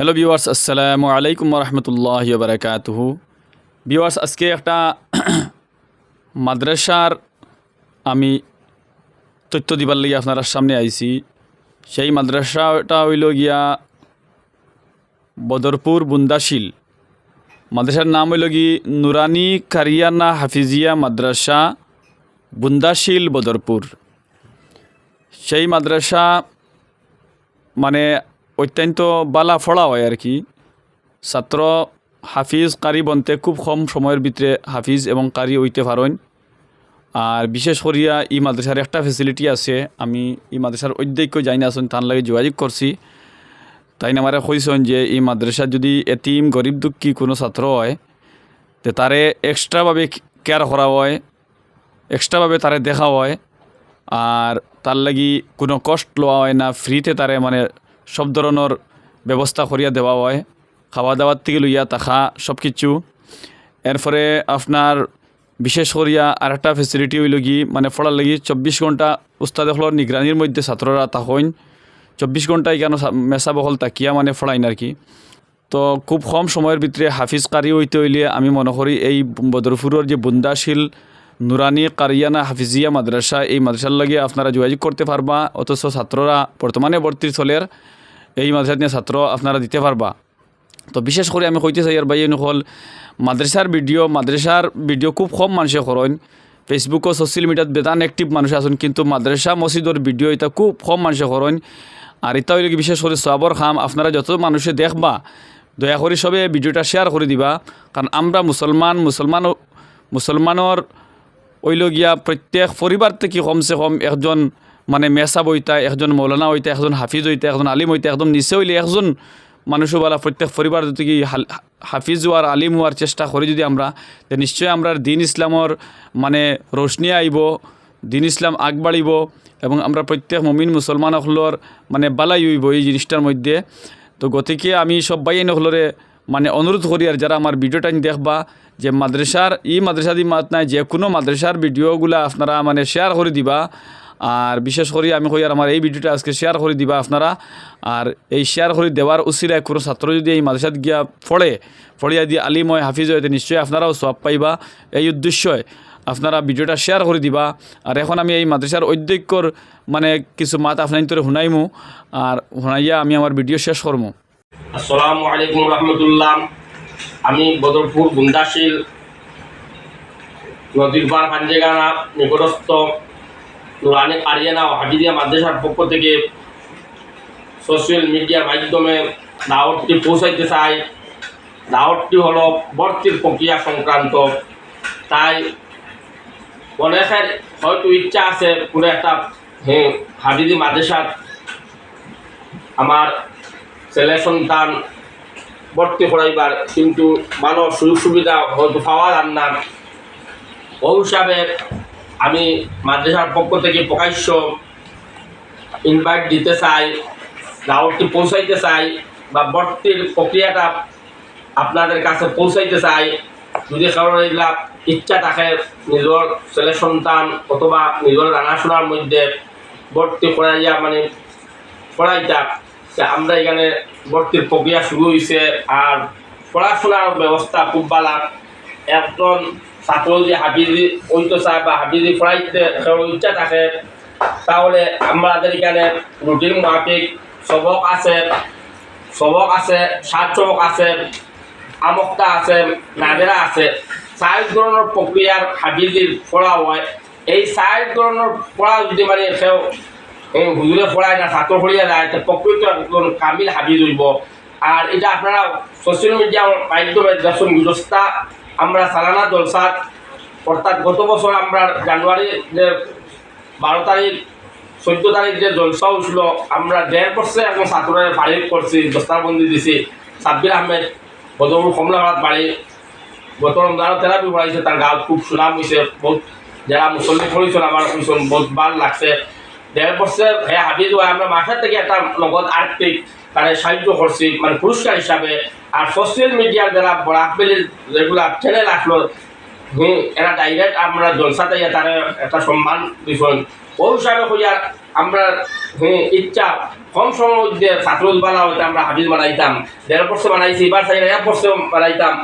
Hello viewers আসসালামু আলাইকুম রহমতুল্লাহ বারাকাতুহু ভিউয়ার্স আজকে একটা মাদ্রাসার আমি তথ্য দিবার লাগে আপনার সামনে আইছি। সেই মাদ্রাসাটা হইল গিয়া বদরপুর বুন্দাশিল। মাদ্রাসার নাম হইল কি নুরানি কারিয়ানা হাফিজিয়া মাদ্রাসা বুন্দাশিল বদরপুর। সেই মাদ্রাসা মানে অত্যন্ত বালা ফড়া হয় আর কি। ছাত্র হাফিজ কারি বনতে খুব কম সময়ের ভিতরে হাফিজ এবং কারি হইতে পারেন। আর বিশেষ করিয়া ই মাদ্রাসার একটা ফেসিলিটি আছে, আমি ই মাদ্রাসার অধ্যক্ষ যাই না আসুন তার লাগে যোগাযোগ করছি। তাই আমারে কইসন যে এই মাদ্রাসা যদি এতিম গরিব দুঃখী কোনো ছাত্র হয়, তে তারে এক্সট্রাভাবে কেয়ার করা হয় এক্সট্রাভাবে তারে দেখা হয়। আর তার লাগি কোনো কষ্ট লওয়া হয় না ফ্রিতে তারে মানে সব ধরনের ব্যবস্থা করিয়া দেওয়া হয়। খাওয়া দাওয়ার থেকে লইয়া তাখা সব কিছু এরপরে আপনার বিশেষ করিয়া আর একটা ফেসিলিটি হইল কি মানে পড়ার লাগি চব্বিশ ঘণ্টা উস্তাদ হলর নিগরানির মধ্যে ছাত্ররা তাহইন চব্বিশ ঘণ্টা কেন মেসা বহল তাকিয়া মানে পড়াইন আর কি। তো খুব কম সময়ের ভিতরে হাফিজ কারি হইতে হইলে আমি মনে করি এই বদরপুরের যে বুন্দাশীল নুরানি কারিয়ানা হাফিজিয়া মাদ্রাসা, এই মাদ্রাসার লাগে আপনারা যোগাযোগ করতে পারবা। অথচ ছাত্ররা বর্তমানে ভর্তি চলের এই মাদ্রাসা নিয়ে ছাত্র আপনারা দিতে পারবা। তো বিশেষ করে আমি কইতে চাই আর ভাই হল মাদ্রাসার ভিডিও মাদ্রাসার ভিডিও খুব কম মানুষে করেন ফেসবুক ও সোশ্যাল মিডিয়াত বেদান অ্যাক্টিভ মানুষ আছেন, কিন্তু মাদ্রাসা মসজিদর ভিডিও এটা খুব কম মানুষে করেন আর এটা হইলে বিশেষ করে সবর খাম, আপনারা যত মানুষে দেখবা, দয়া করে সবে ভিডিওটা শেয়ার করে দিবা। কারণ আমরা মুসলমান মুসলমান মুসলমানের ওইল গিয়া প্রত্যেক পরিবার থেকে কমসে কম একজন মানে মেসা বইতা একজন মৌলানা হইতা, একজন হাফিজ হইতা, একজন আলিম হইতা, একদম নিচে হইলে একজন মানুষও বলা প্রত্যেক পরিবার থেকে হাল- হাফিজ হওয়ার, আলিম হওয়ার চেষ্টা করি যদি আমরা, তে নিশ্চয়ই আমরা দিন ইসলামর মানে রোশনি আইব, দিন ইসলাম আগবাড়িব এবং আমরা প্রত্যেক মমিন মুসলমান হলর মানে বালাই হইব এই জিনিসটার মধ্যে। তো গতিকে আমি সব বাই হলরে মানে অনুরোধ করি আর যারা আমার ভিডিওটা দেখবা, যে মাদ্রাসার ই মাদ্রাসা দি মাত নাই, যে কোনো মাদ্রাসার ভিডিওগুলা আপনারা মানে শেয়ার করে দিবা। আর বিশেষ করে আমি কই আর আমার এই ভিডিওটা আজকে শেয়ার করে দিবা আপনারা। আর এই শেয়ার করে দেওয়ার উচিরায় কোনো ছাত্র যদি এই মাদ্রাসাত গিয়া পড়ে, পড়িয়া দিয়ে আলিম হয়, হাফিজ হয় নিশ্চয়ই আপনারাও সব পাইবা। এই উদ্দেশ্যই আপনারা ভিডিওটা শেয়ার করে দিবা। আর এখন আমি এই মাদ্রাসার অধ্যক্ষর মানে কিছু মাত আপনার তোরে শুনাইমু। আর শুনাইয়া আমি আমার ভিডিও শেষ করব আসসালামু আলাইকুম রহমতুল্লাহ। আমি বদরপুর গুন্দাশিল নদীর পার পাঞ্জেগানা নিকটস্থ নুরানি আরিয়ানা ও হাবিদিয়া মাদ্রাসার পক্ষ থেকে সোশ্যাল মিডিয়ার মাধ্যমে দাওয়াতটি পৌঁছাইতে চাই। দাওয়াতটি হলো ভর্তির প্রক্রিয়া সংক্রান্ত। তাই অনেকের হয়তো ইচ্ছা আছে কোনো একটা হ্যাঁ হাবিদি মাদ্রাসার আমার ছেলে সন্তান ভর্তি করাইবার, কিন্তু ভালো সুযোগ সুবিধা হয়তো পাওয়া যান না। ওই হিসাবে আমি মাদ্রাসার পক্ষ থেকে প্রকাশ্য ইনভাইট দিতে চাই, দাওয়াতটি পৌঁছাইতে চাই বা ভর্তির প্রক্রিয়াটা আপনাদের কাছে পৌঁছাইতে চাই। যদি কারোর এইগুলা ইচ্ছা থাকে নিজের ছেলে সন্তান অথবা নিজের জানাশোনার মধ্যে ভর্তি করাইয়া মানে পড়াইতা, তা আমরা এখানে ভর্তির প্রক্রিয়া শুরু হয়েছে আর পড়াশোনার ব্যবস্থা খুব ভালো। একজন ছাত্র যদি হাবিজি ওইতো চায় বা হাবিজি পড়াইতে ইচ্ছা থাকে, তাহলে আমাদের এখানে রুটিন মাফিক সবক আছে সবক আছে, সাত সবক আছে, আমক্তা আছে নাদেরা আছে। চার ধরনের প্রক্রিয়ার হাবিজির পড়া হয়। এই চার ধরনের পড়া যদি মানে এই হুজুরে পড়ায় না ছাত্র পড়িয়া যায় প্রকৃত কামিল হাবিজ হইব। আর এটা আপনারা সোশ্যাল মিডিয়ার মাধ্যমে দেখুন ব্যবস্থা আমরা সালানা জলসাত অর্থাৎ গত বছর আমরা জানুয়ারি যে বারো তারিখ, চোদ্দ তারিখ যে জলসা হয়েছিল আমরা দেড় বছরে এখন ছাত্রের বাড়ি করছি দস্তারবন্দি দিছি। সাব্বির আহমেদ বদরপুর কমলাঘাট বাড়ি। গত রমজানত থেরাপি পড়াইছে তার গাঁত খুব সুনাম হয়েছে বহুত যারা মুসল্লি পড়েছিল আমার বহুত ভালো লাগছে। দেড় বছর হে হাবিজ হয় আমরা মাসের থেকে একটা নগদ আর্থিক তারা সাহিত্য করছি। মানে পুরস্কার হিসাবে। আর সোশ্যাল মিডিয়ার যারা বরাকবেলির রেগুলার চ্যানেল আসলো। হুম এরা ডাইরেক্ট আমরা জলসাতে তারা একটা সম্মান দিচ্ছেন ওই হিসাবে হইয়া আমরা হুম ইচ্ছা কম সময়ের মধ্যে ছাত্র বানা হইতে আমরা হাফিজ বানাইতাম। দেড় বছর বানাইছি, এবার চাই, এক বছর বানাইতাম।